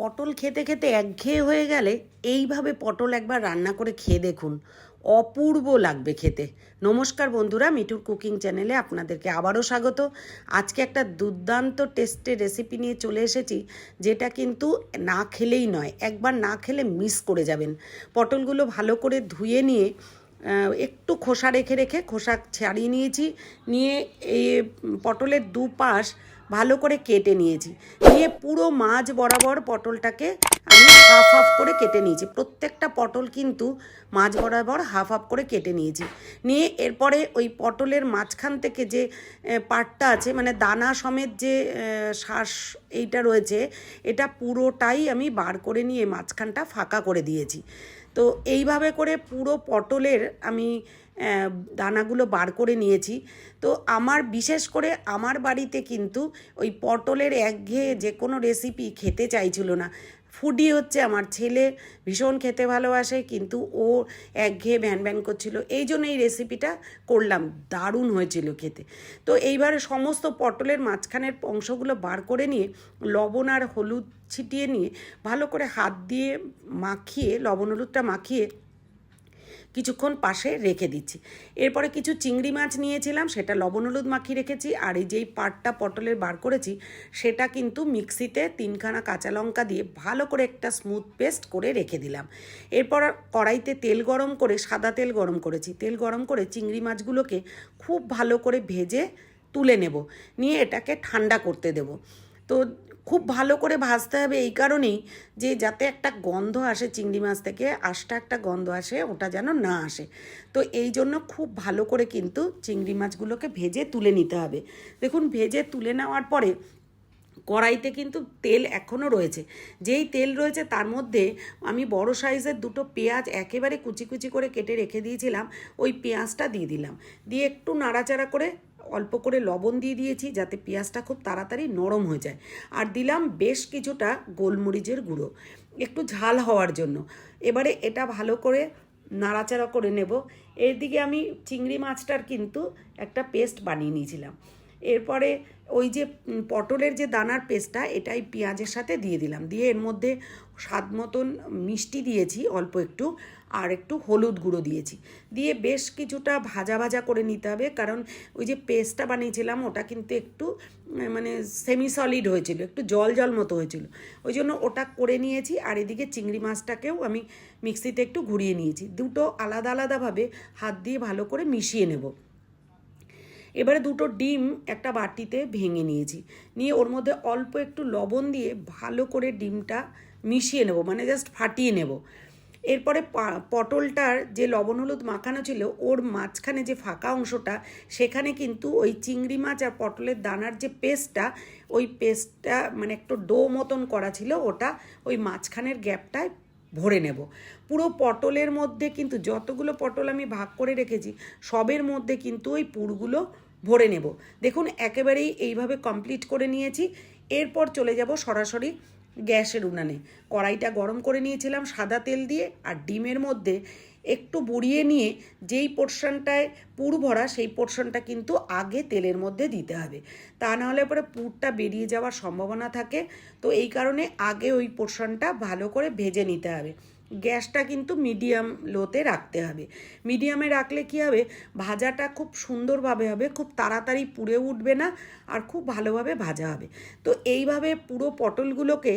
পটল খেতে খেতে একঘেয়ে হয়ে গেলে এইভাবে পটল একবার রান্না করে খেয়ে দেখুন। অপূর্ব লাগবে খেতে। নমস্কার বন্ধুরা, মিঠুর কুকিং চ্যানেলে আপনাদেরকে আবারও স্বাগত। আজকে একটা দুর্দান্ত টেস্টের রেসিপি নিয়ে চলে এসেছি, যেটা কিন্তু না খেলেই নয়, একবার না খেলে মিস করে যাবেন। পটলগুলো ভালো করে ধুয়ে নিয়ে একটু খোসা রেখে রেখে খোসা ছাড়িয়ে নিয়েছি। নিয়ে এই পটলের দুপাশ ভালো করে কেটে নিয়েছি। নিয়ে পুরো মাছ বরাবর পটলটাকে আমি হাফ হাফ করে কেটে নিয়েছি। প্রত্যেকটা পটল কিন্তু মাছ বরাবর হাফ হাফ করে কেটে নিয়েছি। নিয়ে এরপরে ওই পটলের মাঝখান থেকে যে পাটটা আছে মানে দানা সমেত যে শ্বাস এইটা রয়েছে, এটা পুরোটাই আমি বার করে নিয়ে মাঝখানটা ফাঁকা করে দিয়েছি। তো এইভাবে করে পুরো পটলের আমি দানাগুলো বার করে নিয়েছি। তো আমার, বিশেষ করে আমার বাড়িতে কিন্তু ওই পটলের একঘেয়ে যে কোনো রেসিপি খেতে চাইছিল না। ফুডি হচ্ছে। আমার ছেলে ভীষণ খেতে ভালোবাসে, কিন্তু ও একঘেয়ে ভ্যান ভ্যান করছিল। এই জন্য এই রেসিপিটা করলাম। দারুণ হয়েছিল খেতে। তো এইবার সমস্ত পটলের মাঝখানের অংশগুলো বার করে নিয়ে, লবণ আর হলুদ ছিটিয়ে নিয়ে, ভালো করে হাত দিয়ে মাখিয়ে, লবণ হলুদটা মাখিয়ে কিছুক্ষণ পাশে রেখে দিচ্ছি। এরপরে কিছু চিংড়ি মাছ নিয়েছিলাম, সেটা লবণ হলুদ মাখিয়ে রেখেছি, আর এই যেই পাটটা পটলের বার করেছি, সেটা কিন্তু মিক্সিতে তিনখানা কাঁচা লঙ্কা দিয়ে ভালো করে একটা স্মুথ পেস্ট করে রেখে দিলাম। এরপর কড়াইতে তেল গরম করে, সাদা তেল গরম করেছি। তেল গরম করে চিংড়ি মাছগুলোকে খুব ভালো করে ভেজে তুলে নেব। নিয়ে এটাকে ঠান্ডা করতে দেব। তো খুব ভালো করে ভাজতে হবে এই কারণেই যে যাতে একটা গন্ধ আসে চিংড়ি মাছ থেকে, আশটা একটা গন্ধ আসে, ওটা যেন না আসে। তো এই জন্য খুব ভালো করে কিন্তু চিংড়ি মাছগুলোকে ভেজে তুলে নিতে হবে। দেখুন, ভেজে তুলে নেওয়ার পরে কড়াইতে কিন্তু তেল এখনও রয়েছে। যেই তেল রয়েছে তার মধ্যে আমি বড় সাইজের দুটো পেঁয়াজ একেবারে কুচি কুচি করে কেটে রেখে দিয়েছিলাম, ওই পেঁয়াজটা দিয়ে দিলাম। দিয়ে একটু নাড়াচাড়া করে অল্প করে লবণ দিয়ে দিয়েছি যাতে পেঁয়াজটা খুব তাড়াতাড়ি নরম হয়ে যায়। আর দিলাম বেশ কিছুটা গোলমরিচের গুঁড়ো। একটু ঝাল হওয়ার জন্য। এবারে এটা ভালো করে নাড়াচাড়া করে নেব। এর দিকে আমি চিংড়ি মাছটার কিন্তু একটা পেস্ট বানিয়ে নিয়েছিলাম। এরপরে ওই যে পটলের যে দানার পেস্টটা, এটাই পেঁয়াজের সাথে দিয়ে দিলাম। দিয়ে এর মধ্যে স্বাদ মতন মিষ্টি দিয়েছি, অল্প একটু, আর একটু হলুদ গুঁড়ো দিয়েছি। দিয়ে বেশ কিছুটা ভাজা ভাজা করে নিতে হবে, কারণ ওই যে পেস্টটা বানিয়েছিলাম, ওটা কিন্তু একটু মানে সেমি সলিড হয়েছিল, একটু জল জল মতো হয়েছিল। ওই জন্য ওটা করে নিয়েছি, আর এদিকে চিংড়ি মাছটাকেও আমি মিক্সিতে একটু ঘুরিয়ে নিয়েছি। দুটো আলাদা আলাদাভাবে হাত দিয়ে ভালো করে মিশিয়ে নেব। এবারে দুটো ডিম একটা বাটিতে ভেঙে নিয়েছি। নিয়ে ওর মধ্যে অল্প একটু লবণ দিয়ে ভালো করে ডিমটা মিশিয়ে নেব মানে জাস্ট ফাটিয়ে নেব। এরপরে পটলটার যে লবণ হলুদ মাখানো ছিল, ওর মাঝখানে যে ফাঁকা অংশটা, সেখানে কিন্তু ওই চিংড়ি মাছ আর পটলের দানার যে পেস্টটা, ওই পেস্টটা মানে একটু ডো মতন করা ছিল, ওটা ওই মাঝখানের গ্যাপটায় ভরে নেব। পুরো পটলের মধ্যে কিন্তু যতগুলো পটল আমি ভাগ করে রেখেছি, সবের মধ্যে কিন্তু ওই পুরগুলো ভরে নেব। দেখুন, একেবারেই এইভাবে কমপ্লিট করে নিয়েছি। এরপর চলে যাব সরাসরি গ্যাসের উনানে। কড়াইটা গরম করে নিয়েছিলাম সাদা তেল দিয়ে আর ডিমের মধ্যে একটু বুড়িয়ে নিয়ে যেই পোর্শনটায় পুর ভরা সেই পোর্শনটা কিন্তু আগে তেলের মধ্যে দিতে হবে। তা নাহলে পরে পুরটা বেরিয়ে যাওয়ার সম্ভাবনা থাকে। তো এই কারণে আগে ওই পোর্শনটা ভালো করে ভেজে নিতে হবে। গ্যাসটা কিন্তু মিডিয়াম লোতে রাখতে হবে। মিডিয়ামে রাখলে কি হবে? ভাজাটা খুব সুন্দরভাবে হবে, খুব তাড়াতাড়ি পুড়ে উঠবে না আর খুব ভালোভাবে ভাজা হবে। তো এইভাবে পুরো পটলগুলোকে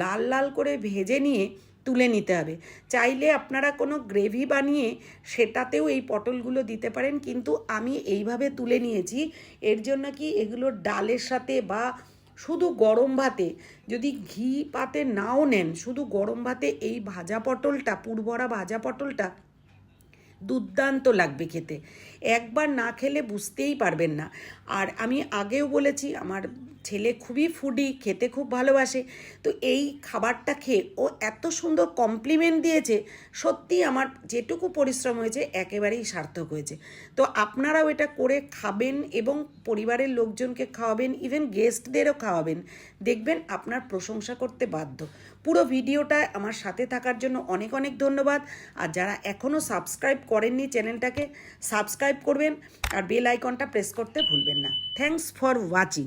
লাল লাল করে ভেজে নিয়ে তুলে নিতে হবে। চাইলে আপনারা কোনো গ্রেভি বানিয়ে সেটাতেও এই পটলগুলো দিতে পারেন, কিন্তু আমি এইভাবে তুলে নিয়েছি। এর জন্য কি এগুলো ডালের সাথে বা শুধু গরম ভাতে, যদি ঘি পাতে নাও নেন, শুধু গরম ভাতে এই ভাজা পটলটা, পুরবরা ভাজা পটলটা দুর্দান্ত লাগবে খেতে। একবার না খেলে বুঝতেই পারবেন না। আর আমি আগেও বলেছি, আমার ছেলে খুবই ফুডি খেতে খুব ভালোবাসে। তো এই খাবারটা খেয়ে ও এত সুন্দর কমপ্লিমেন্ট দিয়েছে সত্যি আমার যেটুকু পরিশ্রম হয়েছে, একেবারেই সার্থক হয়েছে। তো আপনারাও এটা করে খাবেন এবং পরিবারের লোকজনকে খাওয়াবেন ইভেন গেস্টদেরও খাওয়াবেন। দেখবেন আপনার প্রশংসা করতে বাধ্য। পুরো ভিডিওটা আমার সাথে থাকার জন্য অনেক অনেক ধন্যবাদ। আর যারা এখনও সাবস্ক্রাইব করেননি চ্যানেলটাকে সাবস্ক্রাইব করবেন আর বেল আইকনটা প্রেস করতে ভুলবেন না। Thanks for watching